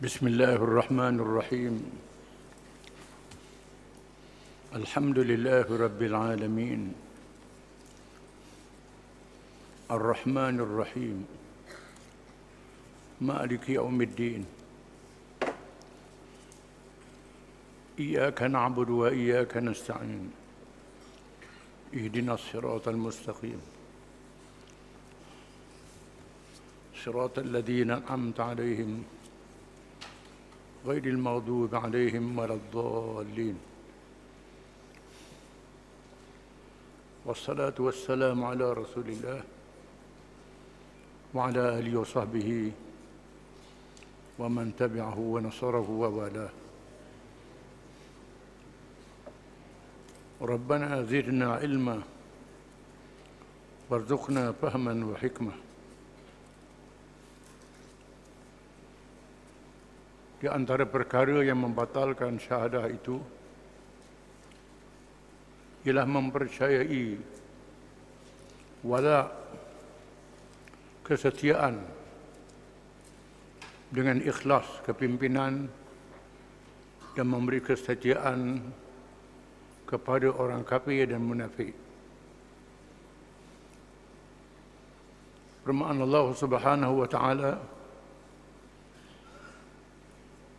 بسم الله الرحمن الرحيم. الحمد لله رب العالمين. الرحمن الرحيم. مالك يوم الدين. إياك نعبد وإياك نستعين. اهدنا الصراط المستقيم. صراط الذين أنعمت عليهم غير المغضوب عليهم ولا الضالين. والصلاة والسلام على رسول الله وعلى آله وصحبه ومن تبعه ونصره ووالاه. ربنا زدنا علما وارزقنا فهما وحكمة. Di antara perkara yang membatalkan syahadah itu ialah mempercayai wala kesetiaan dengan ikhlas kepimpinan dan memberi kesetiaan kepada orang kafir dan munafik. Firman Allah Subhanahu wa taala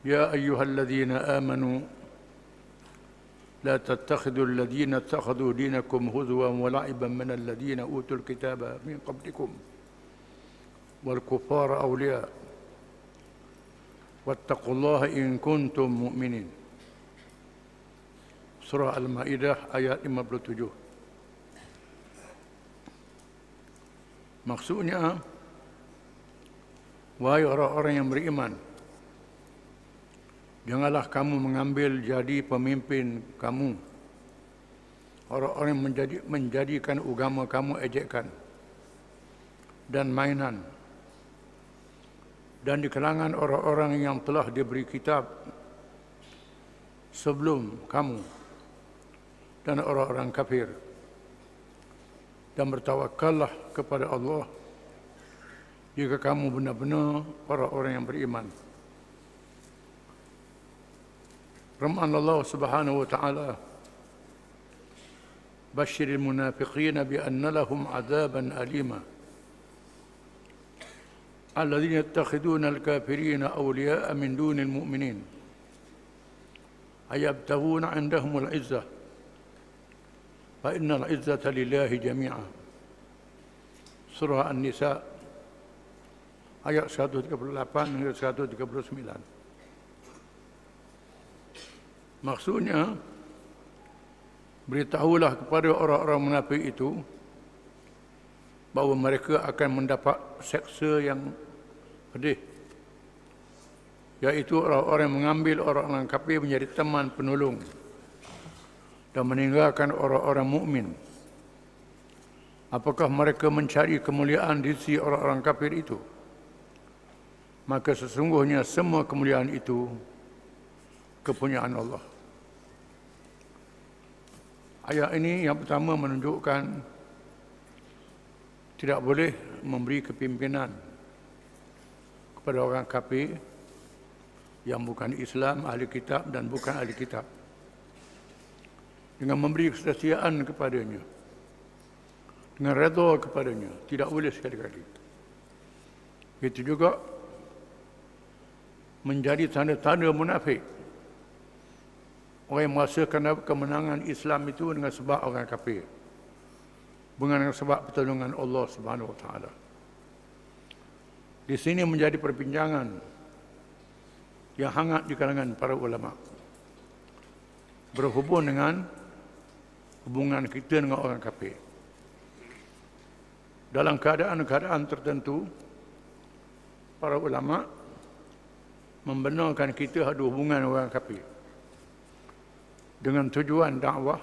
يا أيها الذين آمنوا لا تتخذوا الذين اتخذوا دينكم هزوا ولعبا من الذين أوتوا الكتاب من قبلكم والكفار أولياء. واتقوا الله إن كنتم مؤمنين. سورة المائدة آيات 57 Maksudnya, wahai orang-orang yang beriman, Janganlah kamu mengambil jadi pemimpin kamu. Orang-orang menjadi, menjadikan agama kamu ejekan dan mainan. Dan di kalangan orang-orang yang telah diberi kitab sebelum kamu dan orang-orang kafir. Dan bertawakallah kepada Allah jika kamu benar-benar orang-orang yang beriman. رمأنا الله سبحانه وتعالى. بشر المنافقين بأن لهم عذابا أليما. الذين يتخذون الكافرين أولياء من دون المؤمنين. أيبتغون عندهم العزة. فإن العزة لله جميعا. سورة النساء. ayat 138 hingga 139 Maksudnya beritahulah kepada orang-orang munafik itu bahawa mereka akan mendapat seksa yang pedih iaitu orang-orang yang mengambil orang-orang kafir menjadi teman penolong dan meninggalkan orang-orang mukmin. Apakah mereka mencari kemuliaan di sisi orang-orang kafir itu? Maka sesungguhnya semua kemuliaan itu kepunyaan Allah. Ayat ini yang pertama menunjukkan tidak boleh memberi kepimpinan kepada orang kafir yang bukan Islam, ahli kitab dan bukan ahli kitab. Dengan memberi kesetiaan kepadanya. Dengan redha kepadanya. Tidak boleh sekali-kali. Itu juga menjadi tanda-tanda munafik. Orang yang merasakan kemenangan Islam itu dengan sebab orang kafir. Bukan dengan sebab pertolongan Allah Subhanahu Wa Taala. Di sini menjadi perbincangan yang hangat di kalangan para ulama. Berhubung dengan hubungan kita dengan orang kafir. Dalam keadaan-keadaan tertentu, para ulama membenarkan kita ada hubungan orang kafir dengan tujuan dakwah.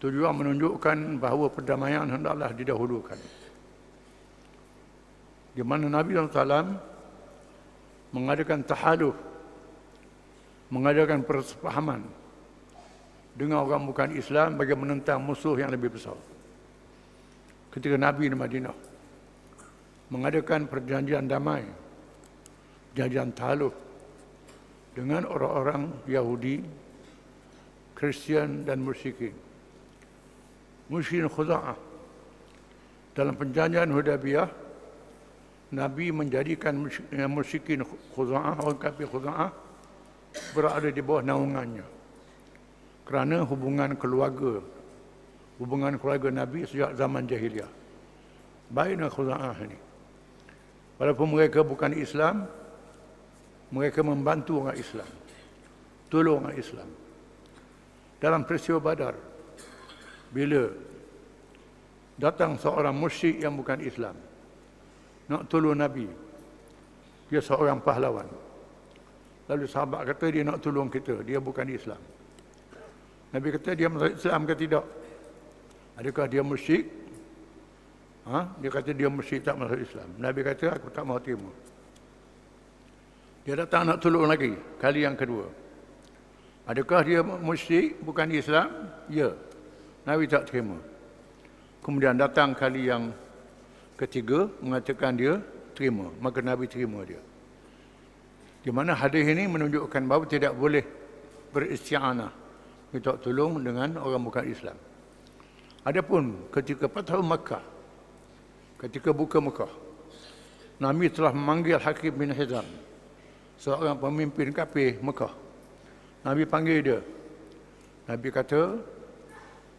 Tujuan menunjukkan bahawa perdamaian hendaklah didahulukan. Di mana Nabi SAW mengadakan tahaluf mengadakan persepahaman dengan orang bukan Islam bagi menentang musuh yang lebih besar. Ketika Nabi di Madinah mengadakan perjanjian damai jajan taluh dengan orang-orang Yahudi, Kristian dan musyrikin. Musyrikin Khuza'ah. Dalam perjanjian Hudaybiyah, Nabi menjadikan musyrikin Khuza'ah, orang kafir Khuza'ah, berada di bawah naungannya. Kerana hubungan keluarga, hubungan keluarga Nabi sejak zaman jahiliah. Baik dengan Khuza'ah ini. Walaupun mereka bukan Islam, mereka membantu orang Islam. Tolong orang Islam. Dalam peristiwa badar, bila datang seorang musyrik yang bukan Islam, nak tolong Nabi, dia seorang pahlawan. Lalu sahabat kata dia nak tolong kita, dia bukan Islam. Nabi kata dia masuk Islam ke tidak? Adakah dia musyrik? Ha? Dia kata dia musyrik tak masuk Islam. Nabi kata aku tak mau terima. Dia datang nak tolong lagi, kali yang kedua. Adakah dia musyrik bukan Islam? Ya. Nabi tak terima. Kemudian datang kali yang ketiga, mengatakan dia terima. Maka Nabi terima dia. Di mana hadis ini menunjukkan bahawa tidak boleh beristianah. Minta tolong dengan orang bukan Islam. Adapun ketika Fatah Makkah, ketika buka Makkah, Nabi telah memanggil Hakim bin Hizam seorang pemimpin kafir Mekah. Nabi panggil dia. Nabi kata,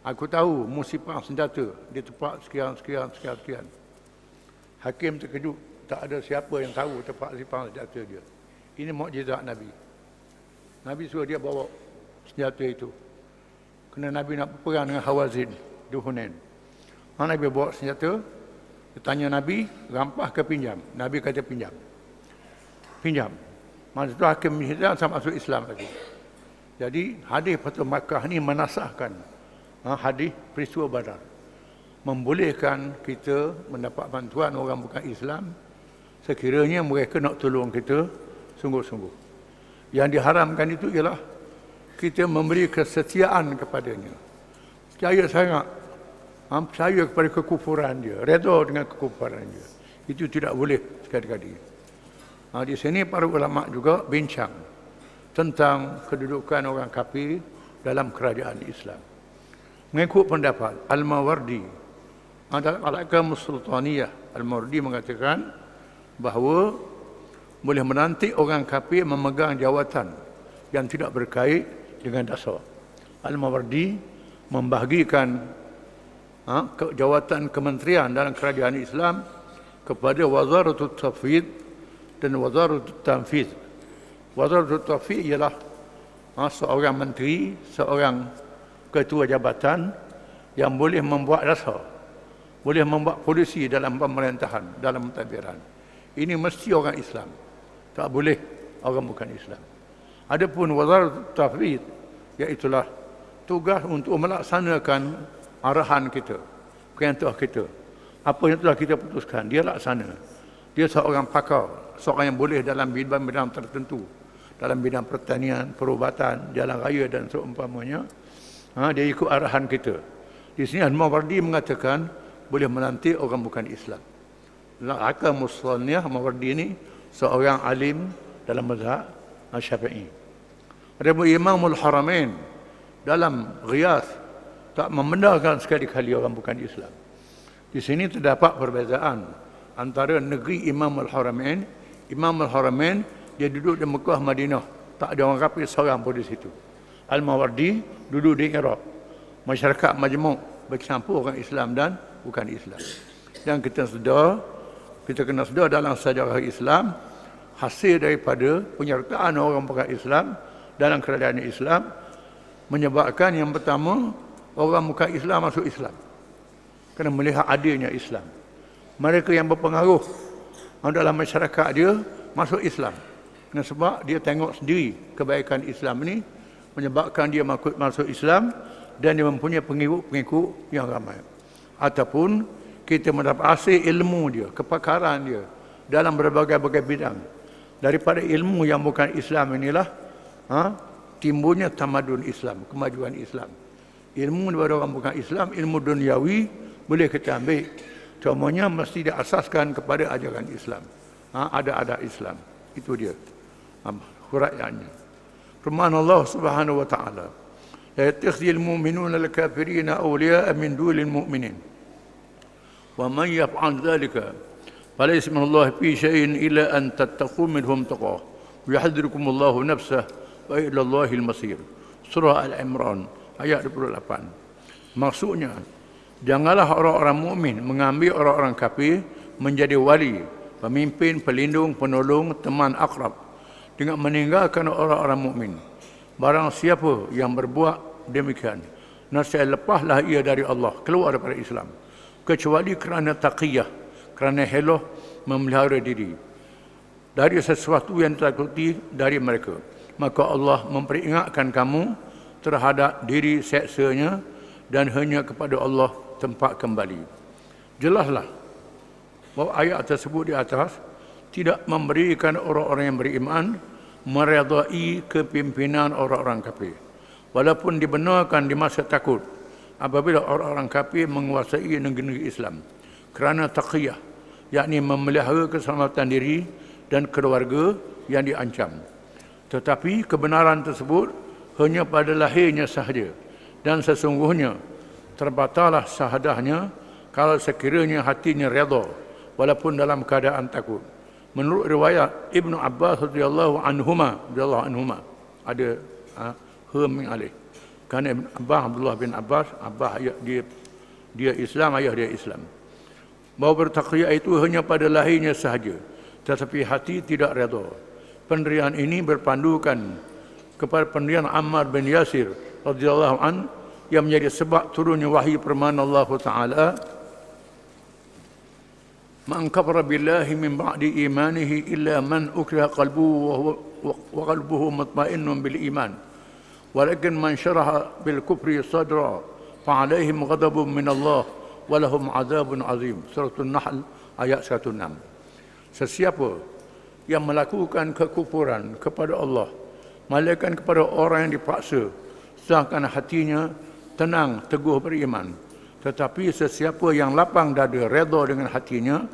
aku tahu musibah senjata di tempat sekian, sekian, sekian, sekian. Hakim terkejut. Tak ada siapa yang tahu tempat simpan senjata dia. Ini mukjizat Nabi. Nabi suruh dia bawa senjata itu. Kena Nabi nak berperang dengan Hawazin di Hunain. Mana Nabi bawa senjata? Dia tanya Nabi, rampah ke pinjam? Nabi kata pinjam. Pinjam. Masa itu Hakim Hizam sama masuk Islam lagi. Jadi hadis Fatul Makkah ni menasahkan ha, hadis peristiwa Badar. Membolehkan kita mendapat bantuan orang bukan Islam sekiranya mereka nak tolong kita sungguh-sungguh. Yang diharamkan itu ialah kita memberi kesetiaan kepadanya. Percaya sangat. Ha, percaya kepada kekufuran dia. Redha dengan kekufuran dia. Itu tidak boleh sekali-kali. Ha, di sini para ulama juga bincang tentang kedudukan orang kafir dalam kerajaan Islam. Mengikut pendapat Al-Mawardi Al-Aqam Sultaniyah Al-Mawardi mengatakan bahawa boleh menanti orang kafir memegang jawatan yang tidak berkait dengan dasar. Al-Mawardi membahagikan ha, jawatan kementerian dalam kerajaan Islam kepada Wazaratul Tafid dan wazaratul tanfiz. Wazaratul tanfiz ialah ha, seorang menteri, seorang ketua jabatan yang boleh membuat dasar, boleh membuat polisi dalam pemerintahan, dalam mentadbiran. Ini mesti orang Islam. Tak boleh orang bukan Islam. Adapun wazaratul tanfiz iaitulah tugas untuk melaksanakan arahan kita, perintah kita. Apa yang telah kita putuskan, dia laksana. Dia seorang pakar, seorang yang boleh dalam bidang-bidang tertentu dalam bidang pertanian, perubatan, jalan raya dan seumpamanya ha, dia ikut arahan kita di sini Al-Mawardi mengatakan boleh menanti orang bukan Islam Laka Muslaniyah Mawardi ini seorang alim dalam mazhab Syafi'i. Ada Imamul Haramain dalam Riyadh tak membenarkan sekali-kali orang bukan Islam. Di sini terdapat perbezaan antara negeri Imam Al-Haramain Imam Al-Haramain dia duduk di Mekah Madinah. Tak ada orang kafir seorang pun di situ. Al-Mawardi duduk di Iraq. Masyarakat majmuk bercampur orang Islam dan bukan Islam. Dan kita sedar kita kena sedar dalam sejarah Islam hasil daripada penyertaan orang bukan Islam dalam kerajaan Islam menyebabkan yang pertama orang bukan Islam masuk Islam. Kerana melihat adilnya Islam. Mereka yang berpengaruh dalam masyarakat dia masuk Islam. Kerana sebab dia tengok sendiri kebaikan Islam ini menyebabkan dia masuk Islam dan dia mempunyai pengikut-pengikut yang ramai. Ataupun kita mendapat hasil ilmu dia, kepakaran dia dalam berbagai-bagai bidang. Daripada ilmu yang bukan Islam inilah ha, timbulnya tamadun Islam, kemajuan Islam. Ilmu daripada orang bukan Islam, ilmu duniawi boleh kita ambil Semuanya mesti diasaskan kepada ajaran Islam. Ha, ada ada Islam. Itu dia. Huraiannya. Firman Allah Subhanahu wa taala. La yattakhidhul mu'minuna al-kafirina awliya'a min dunil mu'minin. Wa man yaf'al dhalika falaysa min Allah fi shay'in illa an tattaqu minhum taqwa. Yuhadhirukum Allah nafsah wa ila Allahil masir. Surah Al-Imran ayat 28. Maksudnya janganlah orang-orang mukmin mengambil orang-orang kafir menjadi wali, pemimpin, pelindung, penolong, teman akrab dengan meninggalkan orang-orang mukmin. Barang siapa yang berbuat demikian, nasib lepaslah ia dari Allah, keluar daripada Islam. Kecuali kerana taqiyah, kerana heloh memelihara diri dari sesuatu yang ditakuti dari mereka. Maka Allah memperingatkan kamu terhadap diri seksanya dan hanya kepada Allah tempat kembali. Jelaslah bahawa ayat tersebut di atas tidak memberikan orang-orang yang beriman meredai kepimpinan orang-orang kafir. Walaupun dibenarkan di masa takut apabila orang-orang kafir menguasai negeri Islam kerana taqiyah yakni memelihara keselamatan diri dan keluarga yang diancam. Tetapi kebenaran tersebut hanya pada lahirnya sahaja dan sesungguhnya terbatallah sahadahnya kalau sekiranya hatinya redha walaupun dalam keadaan takut. Menurut riwayat Ibnu Abbas radhiyallahu anhuma radhiyallahu anhuma ada ha, hum alih. Kerana Ibn Abbas Abdullah bin Abbas Abbas dia dia Islam ayah dia Islam. Bahawa bertakriyah itu hanya pada lahirnya sahaja tetapi hati tidak redha. Pendirian ini berpandukan kepada pendirian Ammar bin Yasir radhiyallahu an yang menjadi sebab turunnya wahyu firman Allah Taala Ba'di imanihi illa man ukriha qalbuhu wa qalbuhu mutmainnun bil iman. Walakin man syaraha bil kufri sadra fa alaihim ghadabun min Allah wa lahum azabun azim. Surah An-Nahl ayat 106. Sesiapa yang melakukan kekufuran kepada Allah, malaikat kepada orang yang dipaksa, sedangkan hatinya tenang, teguh beriman, tetapi sesiapa yang lapang dada redha dengan hatinya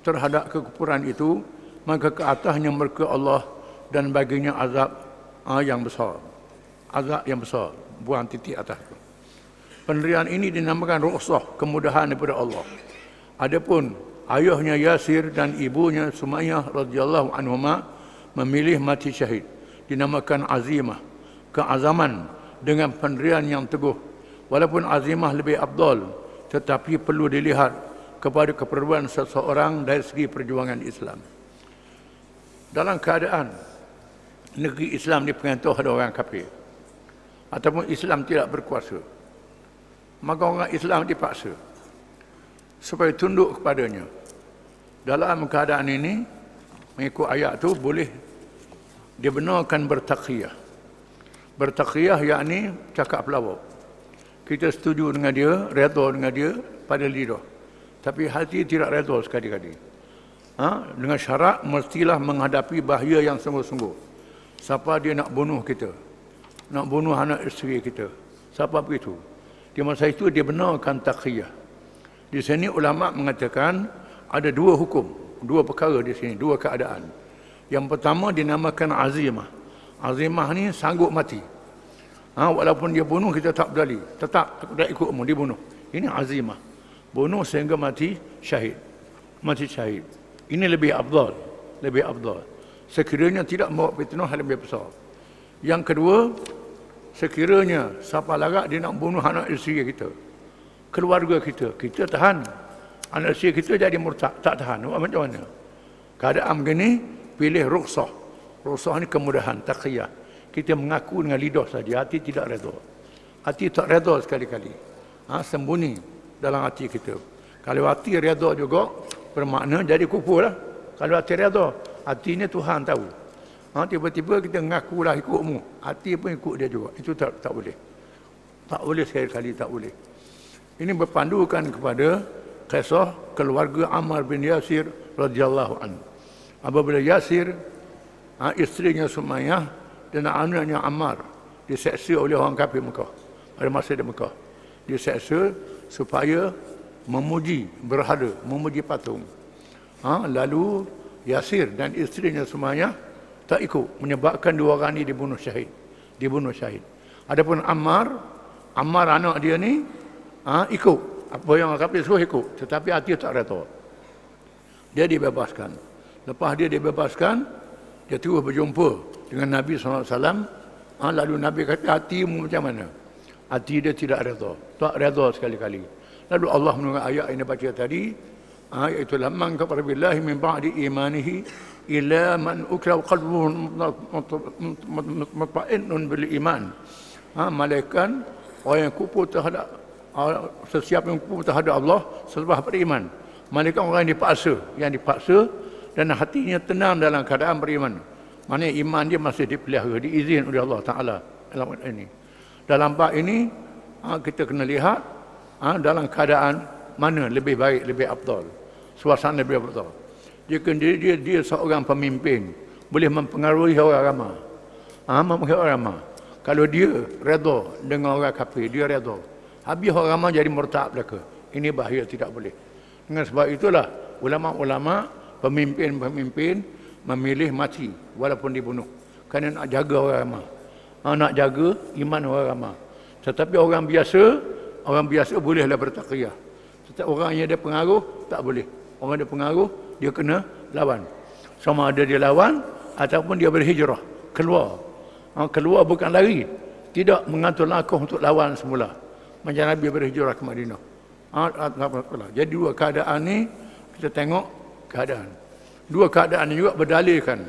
terhadap kekufuran itu, maka ke atasnya mereka Allah dan baginya azab uh, yang besar. Azab yang besar. Buang titik atas. Penderian ini dinamakan rukhsah, kemudahan daripada Allah. Adapun ayahnya Yasir dan ibunya Sumayyah radhiyallahu anhuma memilih mati syahid dinamakan azimah keazaman dengan penderian yang teguh walaupun azimah lebih abdul tetapi perlu dilihat kepada keperluan seseorang dari segi perjuangan Islam. Dalam keadaan negeri Islam dipengaruhi oleh orang kafir ataupun Islam tidak berkuasa maka orang Islam dipaksa supaya tunduk kepadanya. Dalam keadaan ini mengikut ayat tu boleh dibenarkan bertakhiyah. Bertakhiyah yakni cakap pelawak kita setuju dengan dia, redha dengan dia pada lidah. Tapi hati tidak redha sekali-kali. Ha? Dengan syarat mestilah menghadapi bahaya yang sungguh-sungguh. Siapa dia nak bunuh kita? Nak bunuh anak isteri kita? Siapa begitu? Di masa itu dia benarkan takhiyah. Di sini ulama mengatakan ada dua hukum, dua perkara di sini, dua keadaan. Yang pertama dinamakan azimah. Azimah ni sanggup mati. Ha, walaupun dia bunuh kita tak berdali. Tetap dah ikut mu dia bunuh. Ini azimah. Bunuh sehingga mati syahid. Mati syahid. Ini lebih afdal. Lebih afdal. Sekiranya tidak mau fitnah lebih besar. Yang kedua, sekiranya siapa larat dia nak bunuh anak isteri kita. Keluarga kita. Kita tahan. Anak isteri kita jadi murtad. Tak tahan. Macam mana? Keadaan begini, pilih rukhsah. Rukhsah ni kemudahan, taqiyah kita mengaku dengan lidah saja hati tidak redha. Hati tak redha sekali-kali. Ha, sembunyi dalam hati kita. Kalau hati redha juga bermakna jadi kufur lah. Kalau hati redha hati ni Tuhan tahu. Ha, tiba-tiba kita mengaku lah ikutmu. Hati pun ikut dia juga. Itu tak, tak boleh. Tak boleh sekali-kali tak boleh. Ini berpandukan kepada kisah keluarga Ammar bin Yasir radhiyallahu anhu. Apabila Yasir ha, isterinya Sumayyah dan anaknya Ammar diseksa oleh orang kafir Mekah pada masa di Mekah diseksa supaya memuji berhala memuji patung ha? lalu Yasir dan isterinya semuanya Tak ikut. Menyebabkan dua orang ini dibunuh syahid. Dibunuh syahid. Adapun Ammar, Ammar anak dia ni, ha, ikut. Apa yang kafir suruh ikut. Tetapi hati tak reta. Dia dibebaskan. Lepas dia dibebaskan, dia terus berjumpa dengan Nabi SAW. Ha, lalu Nabi kata, hatimu macam mana? Hati dia tidak reda. Tak reda sekali-kali. Lalu Allah menurut ayat ini baca tadi, ha, iaitu lamman kafar billahi min ba'di imanihi ila man ukra qalbuhu mutma'innun bil iman. Ha, malaikat orang yang kufur terhadap ha, sesiapa yang kufur terhadap Allah selepas beriman. Malaikat orang yang dipaksa, yang dipaksa dan hatinya tenang dalam keadaan beriman. Mana iman dia masih dipelihara, diizin oleh Allah Taala dalam ini. Dalam bab ini ha, kita kena lihat ha, dalam keadaan mana lebih baik, lebih abdul. Suasana lebih abdul. Jika dia, dia, dia seorang pemimpin, boleh mempengaruhi orang ramai. Ha, mempengaruhi orang ramai. Kalau dia redha dengan orang kafir, dia redha. Habis orang ramai jadi murtad belaka. Ini bahaya tidak boleh. Dengan sebab itulah ulama-ulama, pemimpin-pemimpin memilih mati walaupun dibunuh. Kerana nak jaga orang ramai. Ha, nak jaga iman orang ramai. Tetapi orang biasa, orang biasa bolehlah bertakriyah. Tetapi orang yang ada pengaruh, tak boleh. Orang ada pengaruh, dia kena lawan. Sama ada dia lawan, ataupun dia berhijrah. Keluar. Ha, keluar bukan lari. Tidak mengatur langkah untuk lawan semula. Macam Nabi berhijrah ke Madinah. Ha, Jadi dua keadaan ni, kita tengok keadaan. Dua keadaan ini juga berdalilkan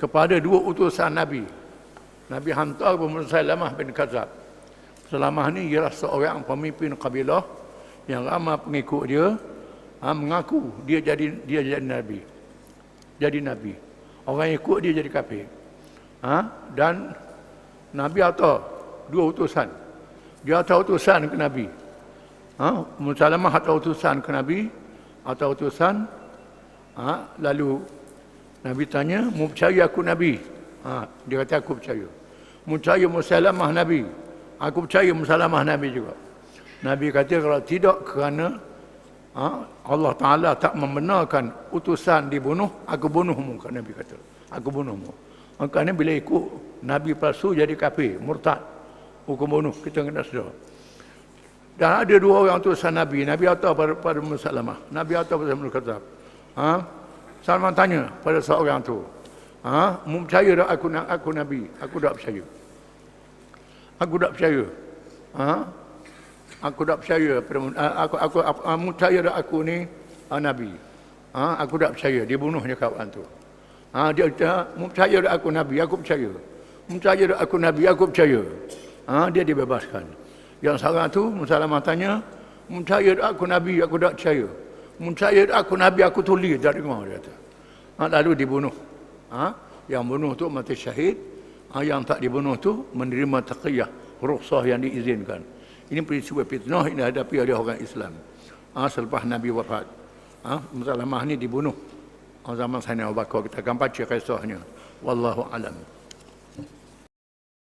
kepada dua utusan Nabi. Nabi hantar kepada Musailamah bin Kazab. Selamah ni ialah seorang pemimpin kabilah yang ramai pengikut dia ha, mengaku dia jadi dia jadi nabi. Jadi nabi. Orang ikut dia jadi kafir. Ha? dan Nabi atau dua utusan. Dia atau utusan ke Nabi. Ha? Musalamah atau utusan ke Nabi atau utusan ha? lalu Nabi tanya, "Mu percaya aku Nabi?" Ha, dia kata aku percaya. Mu percaya Musalamah Nabi? Aku percaya Musalamah Nabi juga. Nabi kata kalau tidak kerana ha, Allah Ta'ala tak membenarkan utusan dibunuh, aku bunuhmu. Nabi kata. Aku bunuhmu. Makanya bila ikut Nabi palsu jadi kafir, murtad. Hukum bunuh, kita kena sedar. Dan ada dua orang utusan Nabi. Nabi atau pada, pada Musalamah. Nabi atau pada Musalamah. Ha? Salman tanya pada seorang tu. Ha? Mu percaya tak aku, aku Nabi? Aku tak percaya. Aku tak percaya. Ha? Aku tak percaya. Aku, aku, aku, mu percaya tak aku ni uh, Nabi? Ha? Aku tak percaya. Dia bunuhnya kawan tu. Ha? Dia kata, mu percaya tak aku Nabi? Aku percaya. Mu percaya tak aku Nabi? Aku percaya. Ha? Dia dibebaskan. Yang seorang tu, Musalamah tanya, mu percaya tak aku Nabi? Aku tak percaya. Mencaya aku Nabi aku tulis dari rumah dia kata. Ha, lalu dibunuh. Ha? Yang bunuh tu mati syahid. Ha, yang tak dibunuh tu menerima taqiyah. Rukhsah yang diizinkan. Ini peristiwa fitnah ini hadapi oleh orang Islam. Ha, selepas Nabi wafat. Ha, Musalamah ni dibunuh. Ha, zaman saya Abu Bakar kita akan baca kisahnya. Wallahu alam.